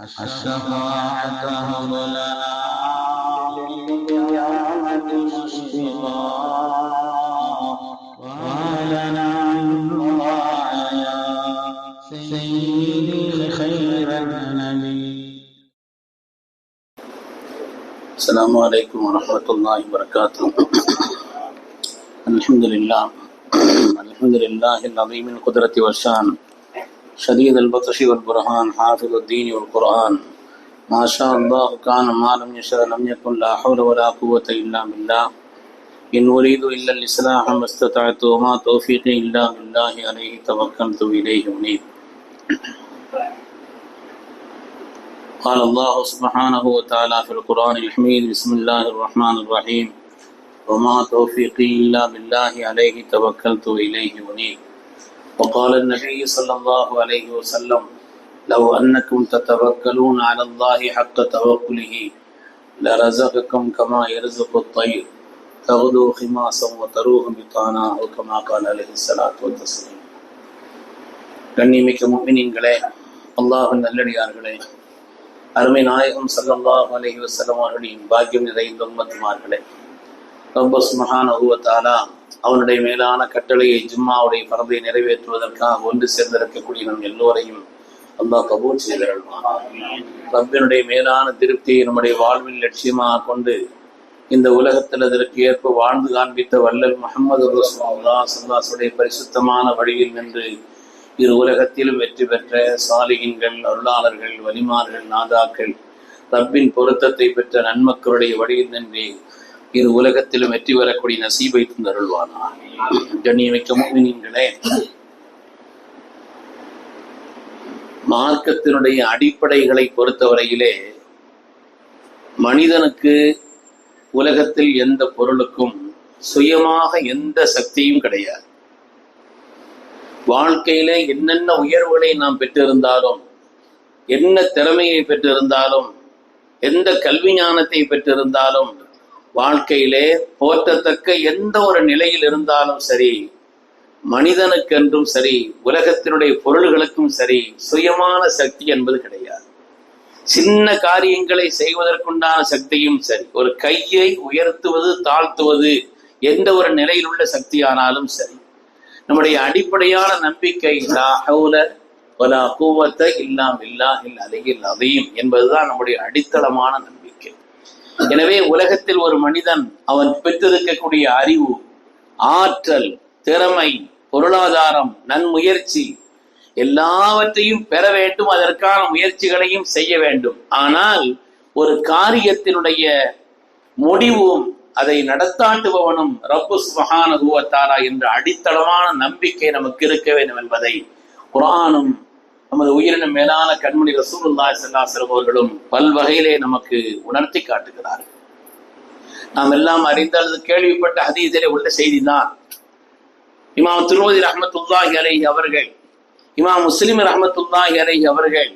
الشفاعة لنا بالقيامة مشفقا الدعاء يا سيدي خير النبي السلام عليكم ورحمة الله وبركاته. الحمد لله. الحمد لله العظيم القدرة والشان. شديد البطش والبرهان حافظ الدين والقرآن. ما شاء الله كان ما لم يشاء لم يكن لا حول ولا قوة إلا بالله. إن أريد إلا الإصلاح ما استطعت وما توفيقي إلا بالله عليه توكلت إليه أنيب. قال الله سبحانه وتعالى في القرآن الحميد بسم الله الرحمن الرحيم. وما توفيقي إلا بالله عليه توكلت إليه أنيب. وقال النبي صلى الله عليه وسلم لو أنكم تتوكلون على الله حق توكله لرزقكم كما يرزق الطير تغدو خماسا وتروح بطانا أو كما قال عليه الصلاة والتسليم கண்ணிமிக்க முக்மினின்களே அல்லாஹின் நல்லடியார்களே அருமை நாயகம் ஸல்லல்லாஹு அலைஹி வஸல்லம் அவர்களின் பாக்கியம் நிறைந்த உம்மத்துமார்களே ரப்பஸ் மகான் உருவத்தாலா அவனுடைய மேலான கட்டளையை ஜும்மாவுடைய பரதை நிறைவேற்றுவதற்காக ஒன்று சேர்ந்திருக்கக்கூடிய நம் எல்லோரையும் அல்லாஹ் கபூல் செய்திருவான் ரப்பினுடைய மேலான திருப்தியை நம்முடைய வாழ்வில் லட்சியமாக கொண்டு இந்த உலகத்தில் அதற்கு ஏற்ப வாழ்ந்து காண்பித்த வல்லல் முகமது ரசூலுல்லா சல்லாசுடைய பரிசுத்தமான வழியில் நின்று இரு உலகத்திலும் வெற்றி பெற்ற சாலிகின்கள் அருளாளர்கள் வலிமார்கள் நாதாக்கள் ரப்பின் பொருத்தத்தை பெற்ற நன்மக்களுடைய வழியில் நின்று இரு உலகத்திலும் வெற்றி பெறக்கூடிய நசீபை தந்தருள்வானா கண்ணியமிக்க முக்மினீன்களே மார்க்கத்தினுடைய அடிப்படைகளை பொறுத்தவரையிலே மனிதனுக்கு உலகத்தில் எந்த பொருளுக்கும் சுயமாக எந்த சக்தியும் கிடையாது. வாழ்க்கையில என்னென்ன உயர்வுகளை நாம் பெற்றிருந்தாலும் என்ன திறமையை பெற்றிருந்தாலும் எந்த கல்வி ஞானத்தை பெற்றிருந்தாலும் வாழ்க்கையிலே போற்றத்தக்க எந்த ஒரு நிலையில் இருந்தாலும் சரி மனிதனுக்கென்றும் சரி உலகத்தினுடைய பொருள்களுக்கும் சரி சுயமான சக்தி என்பது கிடையாது. சின்ன காரியங்களை செய்வதற்குண்டான சக்தியும் சரி ஒரு கையை உயர்த்துவது தாழ்த்துவது எந்த ஒரு நிலையில் உள்ள சக்தியானாலும் சரி. நம்முடைய அடிப்படையான நம்பிக்கை லா கூவத்தை வலா கூவத்த இல்லாம் இல்லாஹில் அதையும் என்பதுதான் நம்முடைய அடித்தளமான நம்பிக்கை. எனவே உலகத்தில் ஒரு மனிதன் அவன் பெற்றிருக்கக்கூடிய அறிவு ஆற்றல் திறமை பொருளாதாரம் நன்முயற்சி எல்லாவற்றையும் பெற வேண்டும் அதற்கான முயற்சிகளையும் செய்ய வேண்டும். ஆனால் ஒரு காரியத்தினுடைய முடிவும் அதை நடத்தாட்டுபவனும் ரப்பு சுபஹானுவத்தாரா என்ற அடித்தளமான நம்பிக்கை நமக்கு இருக்க வேண்டும் என்பதை குரானும் நமது உயிரின மேலான கண்மணி ரசூலுல்லாஹி செல்லாசிரம் அவர்களும் பல்வகையிலே நமக்கு உணர்த்தி காட்டுகிறார்கள். நாம் எல்லாம் அறிந்த அல்லது கேள்விப்பட்ட ஹதீதிலே உள்ள செய்திதான். இமாம் திருமதி ரஹமத்துல்லாஹி அலை அவர்கள் இமாம் முஸ்லிம் ரஹமத்துல்லாஹி அலை அவர்கள்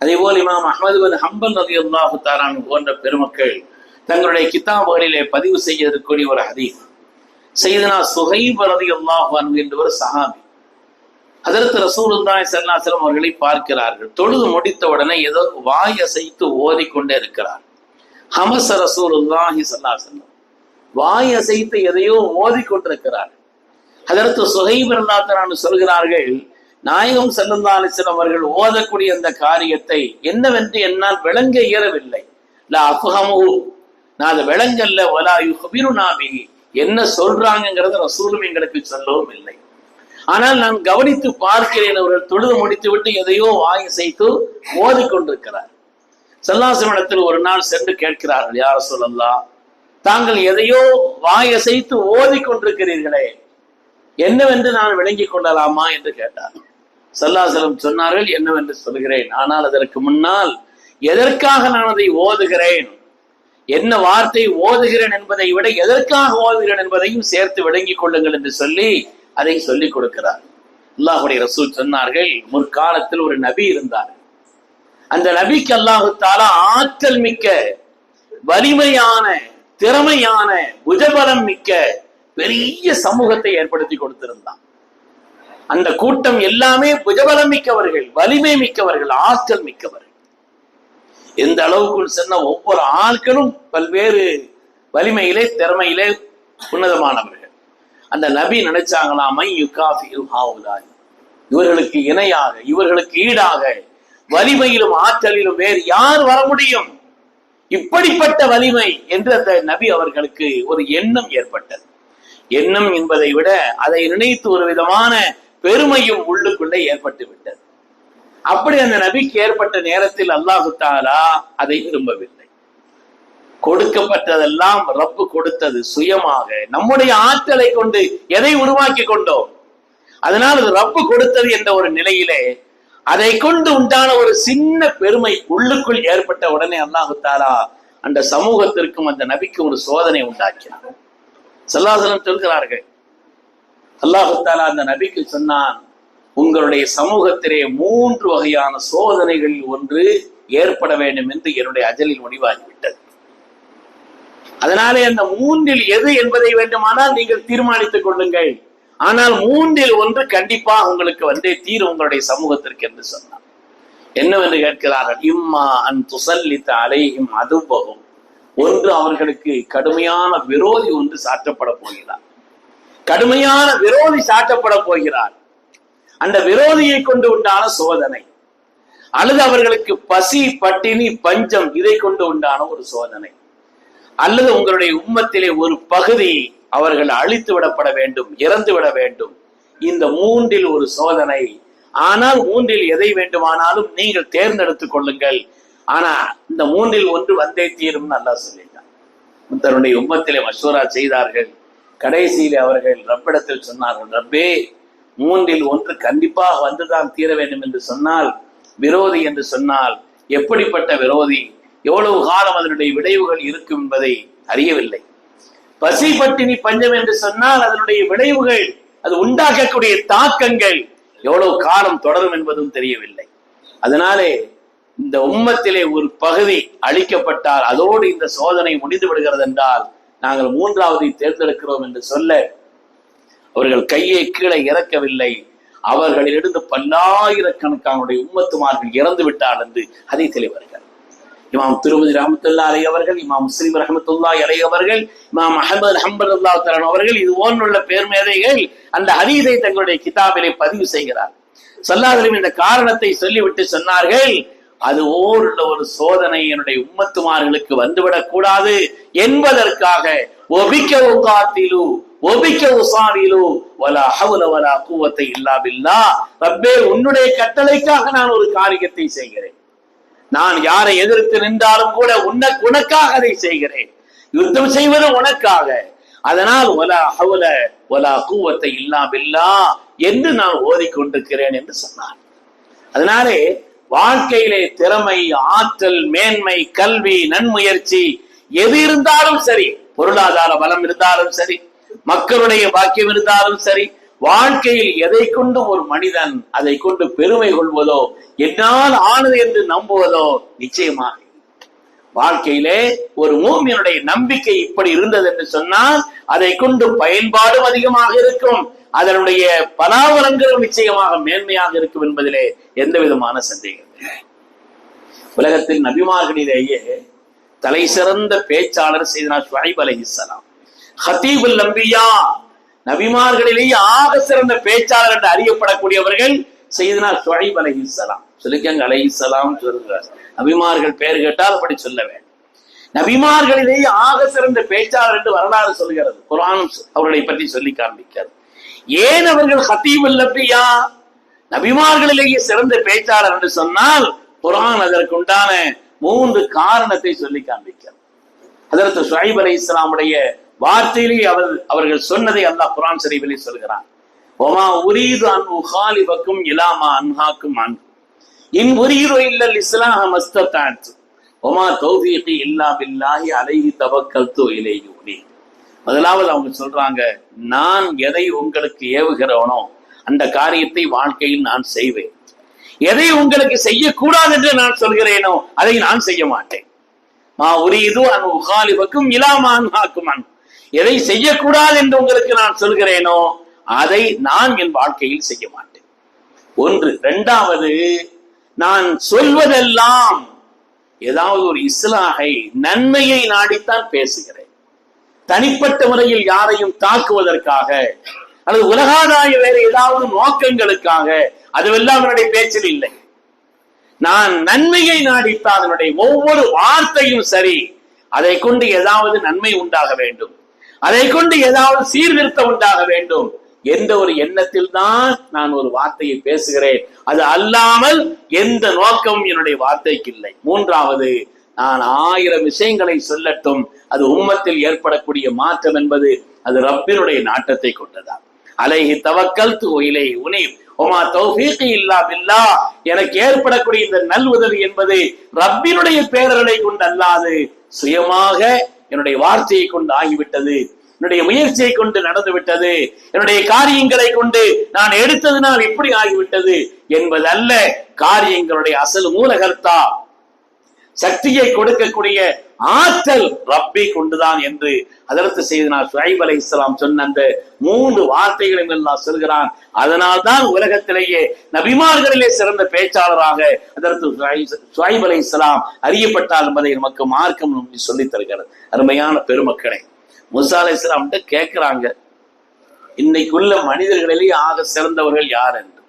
அதே போல் இமாம் அஹமது பின் ஹம்பல் நதி அல்லாஹு தாரான் போன்ற பெருமக்கள் தங்களுடைய கிதாபுகளிலே பதிவு செய்யக்கூடிய ஒரு ஹதீஸ். செய்தனா சுஹைப் ரதி அல்லாஹு என்று ஒரு சஹாபி அதற்கு ரசூலுல்லாஹி ஸல்லல்லாஹு அவர்களை பார்க்கிறார்கள். தொழுது முடித்த உடனே ஏதோ வாய் அசைத்து ஓதிக்கொண்டே இருக்கிறார். ஹமச ரசூலுல்லாஹி ஸல்லல்லாஹு வாய் அசைத்து எதையோ ஓதிக்கொண்டிருக்கிறார். அதற்கு சுகைபிரலாத்தரான்னு சொல்கிறார்கள் நாயகம் செல்லந்தா அலிசன் அவர்கள் ஓதக்கூடிய அந்த காரியத்தை என்னவென்று என்னால் விளங்க இயலவில்லை. நான் அதை விளங்கல்ல வலாயு யுஹபிரு நாபி என்ன சொல்றாங்கிறத ரசூலும் எங்களுக்கு சொல்லவும் இல்லை. ஆனால் நான் கவனித்து பார்க்கிறேன் அவர்கள் தொழுது முடித்து விட்டு எதையோ வாங்கி செய்து ஓதிக்கொண்டிருக்கிறார் சல்லாசிமணத்தில் ஒரு நாள் சென்று கேட்கிறார்கள் யார சொல்லலாம் தாங்கள் எதையோ வாயசைத்து ஓதிக்கொண்டிருக்கிறீர்களே என்னவென்று நான் விளங்கிக் கொள்ளலாமா? என்று கேட்டார். சல்லாசலம் சொன்னார்கள் என்னவென்று சொல்கிறேன் ஆனால் அதற்கு முன்னால் எதற்காக நான் அதை ஓதுகிறேன் என்ன வார்த்தை ஓதுகிறேன் என்பதை விட எதற்காக ஓதுகிறேன் என்பதையும் சேர்த்து விளங்கிக் கொள்ளுங்கள் என்று சொல்லி அதை சொல்லிக் கொடுக்கிறார். அல்லாஹுடைய ரசூல் சொன்னார்கள் முற்காலத்தில் ஒரு நபி இருந்தார். அந்த நபிக்கு அல்லாஹு தாலா ஆற்றல் மிக்க வலிமையான திறமையான புஜபலம் மிக்க பெரிய சமூகத்தை ஏற்படுத்தி கொடுத்திருந்தான். அந்த கூட்டம் எல்லாமே புஜபலம் மிக்கவர்கள் வலிமை மிக்கவர்கள் ஆற்றல் மிக்கவர்கள். எந்த அளவுக்குள் சென்ன ஒவ்வொரு ஆட்களும் பல்வேறு வலிமையிலே திறமையிலே உன்னதமானவர்கள். அந்த நபி நினைச்சாங்களாமை யுகாஃபில் ஹாவுலாய். இவர்களுக்கு இணையாக இவர்களுக்கு ஈடாக வலிமையிலும் ஆற்றலிலும் வேறு யார் வர முடியும்? இப்படிப்பட்ட வலிமை என்று அந்த நபி அவர்களுக்கு ஒரு எண்ணம் ஏற்பட்டது. எண்ணம் என்பதை விட அதை நினைத்து ஒரு விதமான பெருமையும் உள்ளுக்குள்ளே ஏற்பட்டு விட்டது. அப்படி அந்த நபிக்கு ஏற்பட்ட நேரத்தில் அல்லாஹு தாலா அதை விரும்பவில்லை. கொடுக்கப்பட்டதெல்லாம் ரப்பு கொடுத்தது சுயமாக. நம்முடைய ஆற்றலை கொண்டு எதை உருவாக்கி கொண்டோம்? அதனால் அது ரப்பு கொடுத்தது என்ற ஒரு நிலையிலே அதை கொண்டு உண்டான ஒரு சின்ன பெருமை உள்ளுக்குள் ஏற்பட்ட உடனே அல்லாஹு அந்த சமூகத்திற்கும் அந்த நபிக்கும் ஒரு சோதனை உண்டாக்கினார் செல்லாசலம் சொல்கிறார்கள் அல்லாஹு தாலா அந்த நபிக்கு சொன்னான் உங்களுடைய சமூகத்திலே மூன்று வகையான சோதனைகளில் ஒன்று ஏற்பட வேண்டும் என்று என்னுடைய அஜலில் முடிவாகி அதனாலே அந்த மூன்றில் எது என்பதை வேண்டுமானால் நீங்கள் தீர்மானித்துக் கொள்ளுங்கள். ஆனால் மூன்றில் ஒன்று கண்டிப்பா உங்களுக்கு வந்தே தீரும் உங்களுடைய சமூகத்திற்கு என்று சொன்னார். என்னவென்று கேட்கிறார்கள்? இம்மா அன் துசல்லித்த அலையும் அதுபகும் ஒன்று அவர்களுக்கு கடுமையான விரோதி ஒன்று சாற்றப்பட போகிறார். கடுமையான விரோதி சாட்டப்பட போகிறார். அந்த விரோதியை கொண்டு உண்டான சோதனை. அல்லது அவர்களுக்கு பசி பட்டினி பஞ்சம் இதை கொண்டு உண்டான ஒரு சோதனை. அல்லது உங்களுடைய உம்மத்திலே ஒரு பகுதி அவர்கள் அழித்து விடப்பட வேண்டும் இறந்து விட வேண்டும். இந்த மூன்றில் ஒரு சோதனை. ஆனால் மூன்றில் எதை வேண்டுமானாலும் நீங்கள் தேர்ந்தெடுத்துக் கொள்ளுங்கள். ஆனா இந்த மூன்றில் ஒன்று வந்தே தீரும் நல்லா சொல்லிட்டான். தன்னுடைய உம்மத்திலே மசூரா செய்தார்கள். கடைசியிலே அவர்கள் ரப்பிடத்தில் சொன்னார்கள் ரப்பே மூன்றில் ஒன்று கண்டிப்பாக வந்துதான் தீர வேண்டும் என்று சொன்னால் விரோதி என்று சொன்னால் எப்படிப்பட்ட விரோதி? எவ்வளவு காலம் அதனுடைய விளைவுகள் இருக்கும் என்பதை அறியவில்லை. பசி பட்டினி பஞ்சம் என்று சொன்னால் அதனுடைய விளைவுகள் அது உண்டாக்கக்கூடிய தாக்கங்கள் எவ்வளவு காலம் தொடரும் என்பதும் தெரியவில்லை. அதனாலே இந்த உம்மத்திலே ஒரு பகுதி அழிக்கப்பட்டால் அதோடு இந்த சோதனை முடிந்து விடுகிறது என்றால் நாங்கள் மூன்றாவதை தேர்ந்தெடுக்கிறோம் என்று சொல்ல அவர்கள் கையை கீழே இறக்கவில்லை. அவர்களிலிருந்து பல்லாயிரக்கணக்கானுடைய உம்மத்துமார்கள் இறந்து விட்டார் என்று அதை தெளிவார்கள் இமாம் திருமதி ரஹமத்துல்லா அலை அவர்கள் இமாம் முஸ்லீம் ரஹமத்துல்லா அலை அவர்கள் இமாம் அஹமது ஹம்பதுல்லா தரன் தலான் அவர்கள் இது போன்றுள்ள பேர் மேதைகள் அந்த ஹதீதை தங்களுடைய கிதாபிலே பதிவு செய்கிறார். சொல்லாதலும் இந்த காரணத்தை சொல்லிவிட்டு சொன்னார்கள் அது ஓருள்ள ஒரு சோதனை என்னுடைய உம்மத்துமார்களுக்கு வந்துவிடக் கூடாது என்பதற்காக ஒபிக்க உகாத்திலு ஒபிக்க உசாரிலு வலா ஹவுல வலா கூவத்தை இல்லா பில்லா ரப்பே உன்னுடைய கட்டளைக்காக நான் ஒரு காரியத்தை செய்கிறேன். நான் யாரை எதிர்த்து நின்றாலும் கூட உன்ன உனக்காக அதை செய்கிறேன். யுத்தம் செய்வது உனக்காக. அதனால் ஒலா ஹவுல ஒலா கூவத்தை இல்லா என்று நான் ஓதிக்கொண்டிருக்கிறேன் என்று சொன்னான் அதனாலே வாழ்க்கையிலே திறமை ஆற்றல் மேன்மை கல்வி நன்முயற்சி எது இருந்தாலும் சரி பொருளாதார பலம் இருந்தாலும் சரி மக்களுடைய பாக்கியம் இருந்தாலும் சரி வாழ்க்கையில் எதை கொண்டு ஒரு மனிதன் அதை கொண்டு பெருமை கொள்வதோ என்னால் ஆனது என்று நம்புவதோ நிச்சயமாக. வாழ்க்கையிலே ஒரு மூமியனுடைய நம்பிக்கை இப்படி இருந்தது என்று சொன்னால் அதை கொண்டு பயன்பாடும் அதிகமாக இருக்கும். அதனுடைய பலாபலங்களும் நிச்சயமாக மேன்மையாக இருக்கும் என்பதிலே எந்த விதமான சந்தேகம் இல்லை. உலகத்தில் நபிமார்களிலேயே தலை சிறந்த பேச்சாளர் செய்தனா ஷுவைப் அலைஹிஸ்ஸலாம் ஹத்தீபுல் நம்பியா நபிமார்களிலேயே ஆக சிறந்த பேச்சாளர் என்று அறியப்படக்கூடியவர்கள் செய்தனா ஷுவைப் அலைஹிஸ்ஸலாம். சொல்லிக்கங்க அலைஹிஸ்ஸலாம் சொல்கிறார் நபிமார்கள் பெயர் கேட்டால் அப்படி சொல்ல வேண்டும். நபிமார்களிலேயே ஆக சிறந்த பேச்சாளர் என்று வரலாறு சொல்கிறது. குரானும் அவர்களை பற்றி சொல்லி காண்பிக்கிறது. ஏன் அவர்கள் ஹத்தீபுல் நபியா நபிமார்களிலேயே சிறந்த பேச்சாளர் என்று சொன்னால் குரான் அதற்குண்டான மூன்று காரணத்தை சொல்லி காண்பிக்கிறது. அதற்கு ஷுஐப் அலி இஸ்லாமுடைய வார்த்தையிலே அவர் அவர்கள் சொன்னதை அல்லாஹ் குரான் சரிவிலே சொல்கிறான். ஒமா உரீது அன் உஹாலிபக்கும் இலாமா அன்ஹாக்கும் அன். இன் உரீரோ இல்லல் இஸ்லாஹ மஸ்தத்தாத் ஒமா தௌஃபீகி இல்லா பில்லாஹி அலைஹி தவக்கல்து இலைஹி உனி முதலாவது அவங்க சொல்றாங்க நான் எதை உங்களுக்கு ஏவுகிறவனோ அந்த காரியத்தை வாழ்க்கையில் நான் செய்வேன். எதை உங்களுக்கு செய்யக்கூடாது என்று நான் சொல்கிறேனோ அதை நான் செய்ய மாட்டேன். மா உரியது அன் உகாலிபக்கும் இலாமான் ஹாக்குமான் எதை செய்யக்கூடாது என்று உங்களுக்கு நான் சொல்கிறேனோ அதை நான் என் வாழ்க்கையில் செய்ய மாட்டேன். ஒன்று. இரண்டாவது நான் சொல்வதெல்லாம் ஏதாவது ஒரு இஸ்லாகை நன்மையை நாடித்தான் பேசுகிறேன். தனிப்பட்ட முறையில் யாரையும் தாக்குவதற்காக அல்லது உலகாதாய வேற ஏதாவது நோக்கங்களுக்காக அதுவெல்லாம் என்னுடைய பேச்சில் இல்லை. நான் நன்மையை நாடித்தான் அதனுடைய ஒவ்வொரு வார்த்தையும் சரி அதை கொண்டு ஏதாவது நன்மை உண்டாக வேண்டும். அதை கொண்டு ஏதாவது சீர்திருத்தம் உண்டாக வேண்டும். எந்த ஒரு எண்ணத்தில் தான் நான் ஒரு வார்த்தையை பேசுகிறேன். அது அல்லாமல் எந்த நோக்கமும் என்னுடைய வார்த்தைக்கு இல்லை. மூன்றாவது நான் ஆயிரம் விஷயங்களை சொல்லட்டும். அது உம்மத்தில் ஏற்படக்கூடிய மாற்றம் என்பது அது ரப்பினுடைய நாட்டத்தை கொண்டதா? அலைஹி தவக்கல் துயிலை உனி. ஒமா தௌஃபீக்கு இல்லா பில்லா. எனக்கு ஏற்படக்கூடிய இந்த நல் உதவி என்பது ரப்பினுடைய பேரலை கொண்டு அல்லாது சுயமாக என்னுடைய வார்த்தையை கொண்டு ஆகிவிட்டது. என்னுடைய முயற்சியை கொண்டு நடந்து விட்டது என்னுடைய காரியங்களை கொண்டு நான் எடுத்ததுனால் இப்படி ஆகிவிட்டது என்பதல்ல. காரியங்களுடைய அசல் மூலகர்த்தா. சக்தியை கொடுக்கக்கூடிய ஆற்றல் ரப்பை கொண்டுதான் என்று அதற்கு செய்தனார் சுஹைப் அலை இஸ்லாம் சொன்ன அந்த மூன்று வார்த்தைகளையும் எல்லாம் சொல்கிறான். அதனால் தான் உலகத்திலேயே நபிமார்களிலே சிறந்த பேச்சாளராக அதற்கு சுஹைப் அலை இஸ்லாம் அறியப்பட்டார் என்பதை நமக்கு மார்க்கம் சொல்லி தருகிறது. அருமையான பெருமக்களை முசா அலை இஸ்லாம் கேட்கிறாங்க இன்னைக்குள்ள மனிதர்களிலே ஆக சிறந்தவர்கள் யார் என்று?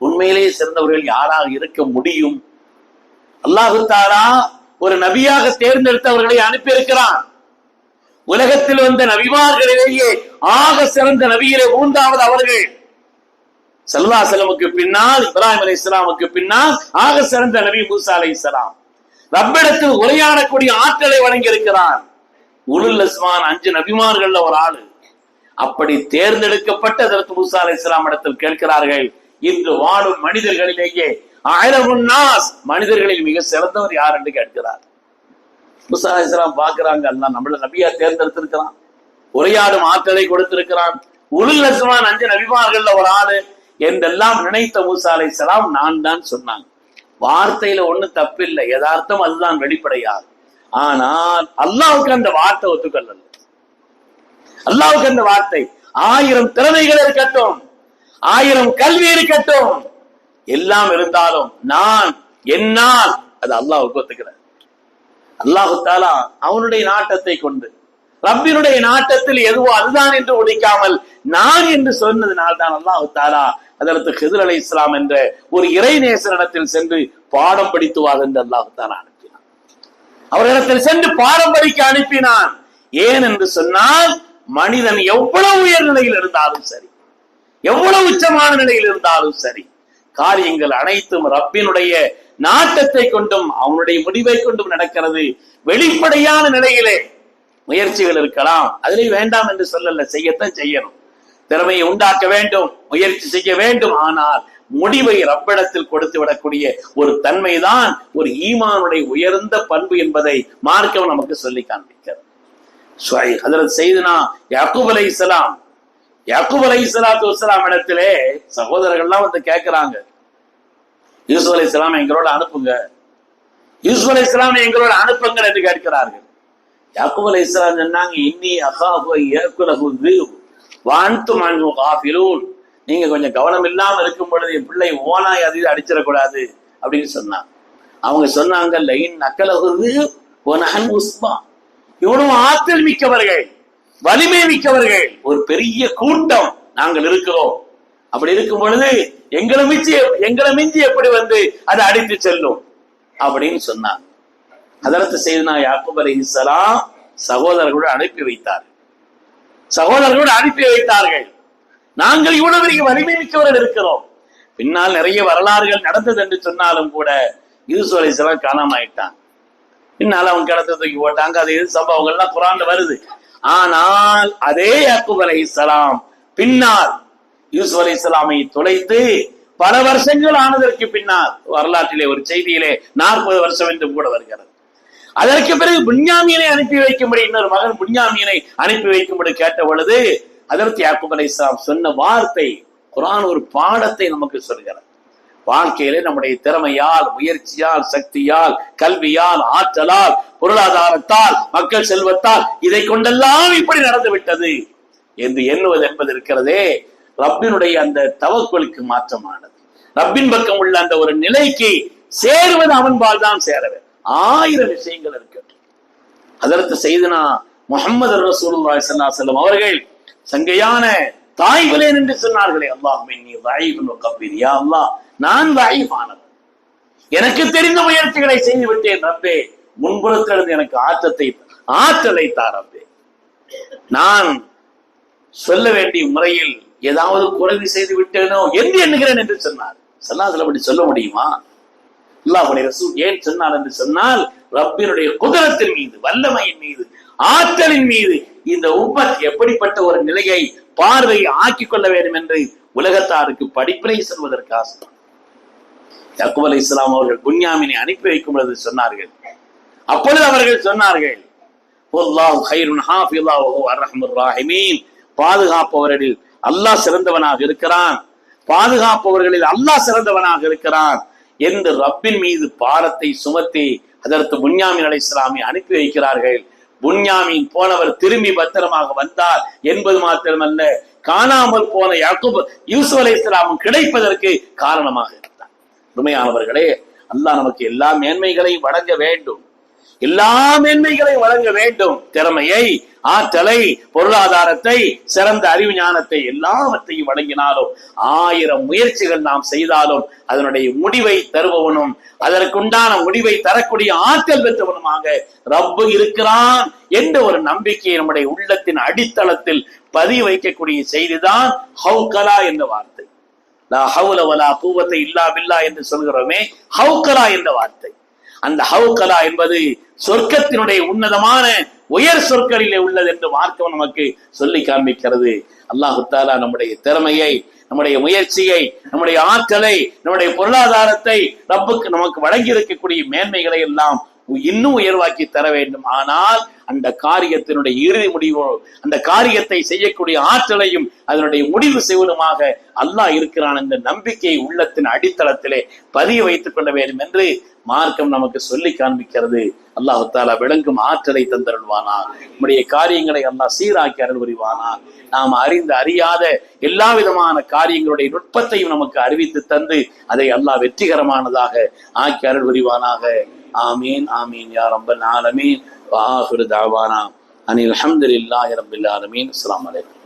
உண்மையிலேயே சிறந்தவர்கள் யாராக இருக்க முடியும்? அல்லாஹு தாரா ஒரு நபியாக தேர்ந்தெடுத்தவர்களை அனுப்பியிருக்கிறான். உலகத்தில் வந்த நபிமார்களிலேயே ஆக சிறந்த நபியிலே மூன்றாவது அவர்கள். சல்லா செலமுக்கு பின்னால் இப்ராஹிம் அலி இஸ்லாமுக்கு பின்னால் ஆக சிறந்த நபி மூசா அலி இஸ்லாம் ரப்பிடத்தில் உரையாடக்கூடிய ஆற்றலை வழங்கி இருக்கிறான் உலுல் அஸ்மான் அஞ்சு நபிமார்கள்ல ஒரு ஆளு. அப்படி தேர்ந்தெடுக்கப்பட்ட அதற்கு மூசா அலி இஸ்லாம் இடத்தில் கேட்கிறார்கள் இன்று வாழும் மனிதர்களிலேயே ஆயிரம் நாஸ். மனிதர்களில் மிக சிறந்தவர் யார் என்று கேட்கிறார். முசா இஸ்லாம் பாக்குறாங்க அல்ல நம்மள நபியா தேர்ந்தெடுத்திருக்கிறான். உரையாடும் ஆற்றலை கொடுத்திருக்கிறான். உலுல் அஸ்மான் அஞ்சு நபிமார்கள்ல ஒரு ஆளு. என்றெல்லாம் நினைத்த மூசா அலை நான் தான் சொன்னாங்க. வார்த்தையில ஒண்ணு தப்பில்லை. யதார்த்தம் அதுதான் வெளிப்படையாது ஆனால் அல்லாவுக்கு அந்த வார்த்தை ஒத்துக்கொள்ளல. அல்லாவுக்கு அந்த வார்த்தை ஆயிரம் திறமைகள் இருக்கட்டும். ஆயிரம் கல்வி இருக்கட்டும். எல்லாம் இருந்தாலும் நான் என்னால் அது அல்லாஹுக்கு ஒத்துக்கிறேன் அல்லாஹு தாலா அவனுடைய நாட்டத்தை கொண்டு ரப்பினுடைய நாட்டத்தில் எதுவோ அதுதான் என்று ஒழிக்காமல் நான் என்று சொன்னதுனால் தான் அல்லாஹு தாலா அதற்கு ஹிதர் அலை இஸ்லாம் என்ற ஒரு இறைநேசரிடத்தில் சென்று பாடம் படித்துவார் என்று அல்லாஹு தாலா அனுப்பினான். அவரிடத்தில் சென்று பாடம் படிக்க அனுப்பினான். ஏன் என்று சொன்னால் மனிதன் எவ்வளவு உயர் நிலையில் இருந்தாலும் சரி எவ்வளவு உச்சமான நிலையில் இருந்தாலும் சரி காரியங்கள் அனைத்தும் ரப்பினுடைய நாட்டத்தை கொண்டும் அவனுடைய முடிவை கொண்டும் நடக்கிறது. வெளிப்படையான நிலையிலே முயற்சிகள் இருக்கலாம். அதிலே வேண்டாம் என்று சொல்லல. செய்யத்தான் செய்யணும். திறமையை உண்டாக்க வேண்டும். முயற்சி செய்ய வேண்டும். ஆனால் முடிவை ரப்பிடத்தில் கொடுத்து விடக்கூடிய ஒரு தன்மைதான் ஒரு ஈமானுடைய உயர்ந்த பண்பு என்பதை மார்க்கம் நமக்கு சொல்லி காண்பிக்கிறது. ஹதரத் செய்தனா யாக்கூப் அலை இஸ்லாம் யாக்கூப் அலை இஸ்லாத்து வசலாம் இடத்திலே சகோதரர்கள்லாம் வந்து கேட்கிறாங்க யூசுப் அலை இஸ்லாம் எங்களோட அனுப்புங்க. யூசுப் அலை இஸ்லாம் எங்களோட அனுப்புங்க என்று கேட்கிறார்கள். யாக்கூப் அலை இஸ்லாம் சொன்னாங்க இன்னி அகாஹு ஏற்குலகு வான்த்து மனு காஃபிலூன். நீங்க கொஞ்சம் கவனம் இல்லாம இருக்கும் பொழுது என் பிள்ளை ஓனாய் அது அடிச்சிடக்கூடாது அப்படின்னு சொன்னாங்க. அவங்க சொன்னாங்க லைன் நக்கலகு ஒனஹன் உஸ்மா. இவனும் ஆற்றல் மிக்கவர்கள். வலிமை மிக்கவர்கள். ஒரு பெரிய கூட்டம் நாங்கள் இருக்கிறோம். அப்படி இருக்கும் பொழுது எங்களை மிஞ்சி எங்களை மிஞ்சி எப்படி வந்து அதை அடித்து செல்லும்? அப்படின்னு சொன்னாங்க அதற்கு செய்தனா யாக்கூப் அலி இஸ்லாம் சகோதரர்களோடு அனுப்பி வைத்தார். சகோதரர்களோடு அனுப்பி வைத்தார்கள். நாங்கள் இவ்வளவு பெரிய வலிமை மிக்கவர்கள் இருக்கிறோம். பின்னால் நிறைய வரலாறுகள் நடந்தது என்று சொன்னாலும் கூட யூசு அலி இஸ்லாம் காணாம ஆயிட்டான். பின்னால் அவங்க கிடத்த தூக்கி போட்டாங்க அது சம்பவங்கள்லாம் குரான்ல வருது. ஆனால் அதே யாக்குப் அலை இஸ்லாம் பின்னால் யூசுப் அலை இஸ்லாமை துளைத்து பல வருஷங்கள் ஆனதற்கு பின்னால் வரலாற்றிலே ஒரு செய்தியிலே நாற்பது வருஷம் என்று கூட வருகிறது. அதற்கு பிறகு புண்ணியாமியனை அனுப்பி வைக்கும்படி இன்னொரு மகன் புண்ணியாமியனை அனுப்பி வைக்கும்படி கேட்ட பொழுது அதற்கு யாக்குப் அலை இஸ்லாம் சொன்ன வார்த்தை குரான் ஒரு பாடத்தை நமக்கு சொல்கிறது. வாழ்க்கையிலே நம்முடைய திறமையால் முயற்சியால் சக்தியால் கல்வியால் ஆற்றலால் பொருளாதாரத்தால் மக்கள் செல்வத்தால் இதை கொண்டெல்லாம் இப்படி நடந்துவிட்டது என்று எண்ணுவது என்பது இருக்கிறதே. ரப்பினுடைய அந்த தவக்குலுக்கு மாற்றமானது. ரப்பின் பக்கம் உள்ள அந்த ஒரு நிலைக்கு சேருவது அவன்பால் தான் சேரவே ஆயிரம் விஷயங்கள் இருக்கட்டும் அதற்கு செய்தனா முகமது ரசூலுல்லாஹி செல்லும் அவர்கள் சங்கையான தாய் விலேன் என்று சொன்னார்களே அல்லாஹ்மே நீ ضعيفன் வகபீர் யா அல்லாஹ் நான் ضعيفானவன் எனக்கு தெரிந்த முயற்சிகளை செய்து விட்டேன் ரப்பே. முன்புறத்திலிருந்து எனக்கு ஆற்றத்தை ஆற்றலை தாரப்பே நான் சொல்ல வேண்டிய முறையில் ஏதாவது குறைவு செய்து விட்டேனோ என்று எண்ணுகிறேன் என்று சொன்னார். சல்லாசலம் அப்படி சொல்ல முடியுமா? அல்லாஹுடைய ஏன் சொன்னார் என்று சொன்னால் ரப்பினுடைய குதிரத்தின் மீது வல்லமையின் மீது ஆற்றலின் மீது இந்த உம்மத் எப்படிப்பட்ட ஒரு நிலையை பார்வையை ஆக்கிக் கொள்ள வேண்டும் என்று உலகத்தாருக்கு படிப்பினை சொல்வதற்காக. சொன்னார். யாக்கூப் இஸ்லாம் அவர்கள் புன்யாமினை அனுப்பி வைக்கும் பொழுது சொன்னார்கள் அப்பொழுது அவர்கள் சொன்னார்கள் பாதுகாப்பவர்களில் அல்லாஹ் சிறந்தவனாக இருக்கிறான். பாதுகாப்பவர்களில் அல்லாஹ் சிறந்தவனாக இருக்கிறான் என்று ரப்பின் மீது பாரத்தை சுமத்தி அதற்கு புன்யாமின் அலை இஸ்லாமை அனுப்பி வைக்கிறார்கள். புன்யாமின் போனவர் திரும்பி பத்திரமாக வந்தார். என்பது மாத்திரமல்ல காணாமல் போன யாக்குப் யூசுப் அலை இஸ்லாமும் கிடைப்பதற்கு காரணமாக இருந்தார். உண்மையானவர்களே அல்லாஹ் நமக்கு எல்லா மேன்மைகளையும் வழங்க வேண்டும். எல்லா மேன்மைகளையும் வழங்க வேண்டும். திறமையை ஆற்றலை பொருளாதாரத்தை சிறந்த அறிவு ஞானத்தை எல்லாவற்றையும் வழங்கினாலும் ஆயிரம் முயற்சிகள் நாம் செய்தாலும் அதனுடைய முடிவை தருபவனும் அதற்குண்டான முடிவை தரக்கூடிய ஆற்றல் பெற்றவனுமாக ரப்பு இருக்கிறான் என்ற ஒரு நம்பிக்கையை நம்முடைய உள்ளத்தின் அடித்தளத்தில் பதிய வைக்கக்கூடிய செய்திதான் ஹவுகலா என்ற வார்த்தை. ஹவுலவலா பூவத்தை இல்லா பில்லா என்று சொல்கிறோமே ஹவுகலா என்ற வார்த்தை. அந்த ஹவுகலா என்பது சொர்க்கத்தினுடைய உன்னதமான உயர் சொற்களிலே உள்ளது என்று மார்க்கம் நமக்கு சொல்லி காண்பிக்கிறது. அல்லாஹு தாலா நம்முடைய திறமையை நம்முடைய முயற்சியை நம்முடைய ஆற்றலை நம்முடைய பொருளாதாரத்தை ரப்புக்கு நமக்கு வழங்கி இருக்கக்கூடிய மேன்மைகளை எல்லாம் இன்னும் உயர்வாக்கி தர வேண்டும். ஆனால் அந்த காரியத்தினுடைய இறுதி முடிவு அந்த காரியத்தை செய்யக்கூடிய ஆற்றலையும் அதனுடைய முடிவு செய்வதுமாக அல்லாஹ் இருக்கிறான் என்ற நம்பிக்கையை உள்ளத்தின் அடித்தளத்திலே பதிய வைத்துக் கொள்ள வேண்டும் என்று மார்க்கம் நமக்கு சொல்லி காண்பிக்கிறது. அல்லாஹு தாலா விளங்கும் ஆற்றலை தந்தருள்வானா? நம்முடைய காரியங்களை அல்லாஹ் சீராக்கி அருள் புரிவானா நாம் அறிந்து அறியாத எல்லா விதமான காரியங்களுடைய நுட்பத்தையும் நமக்கு அறிவித்து தந்து அதை அல்லாஹ் வெற்றிகரமானதாக ஆக்கி அருள் புரிவானாக آمين آمين يا رب العالمين. وآخر دعوانا أن الحمد لله رب العالمين. السلام عليكم.